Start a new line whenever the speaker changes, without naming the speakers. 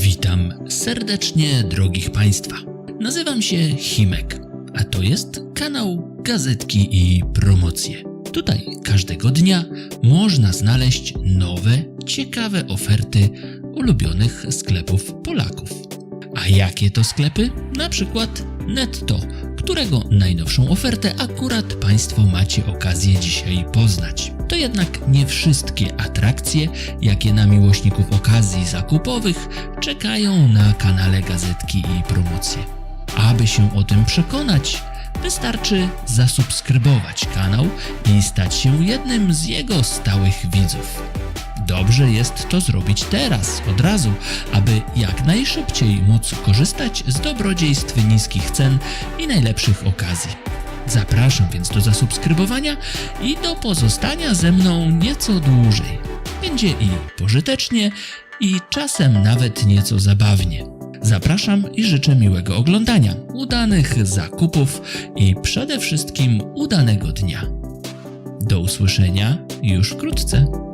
Witam serdecznie, drogich Państwa. Nazywam się Himek, a to jest kanał Gazetki i Promocje. Tutaj każdego dnia można znaleźć nowe, ciekawe oferty ulubionych sklepów Polaków. A jakie to sklepy? Na przykład Netto, którego najnowszą ofertę akurat Państwo macie okazję dzisiaj poznać. To jednak nie wszystkie atrakcje, jakie na miłośników okazji zakupowych czekają na kanale Gazetki i Promocje. Aby się o tym przekonać, wystarczy zasubskrybować kanał i stać się jednym z jego stałych widzów. Dobrze jest to zrobić teraz, od razu, aby jak najszybciej móc korzystać z dobrodziejstw niskich cen i najlepszych okazji. Zapraszam więc do zasubskrybowania i do pozostania ze mną nieco dłużej. Będzie i pożytecznie, i czasem nawet nieco zabawnie. Zapraszam i życzę miłego oglądania, udanych zakupów i przede wszystkim udanego dnia. Do usłyszenia już wkrótce.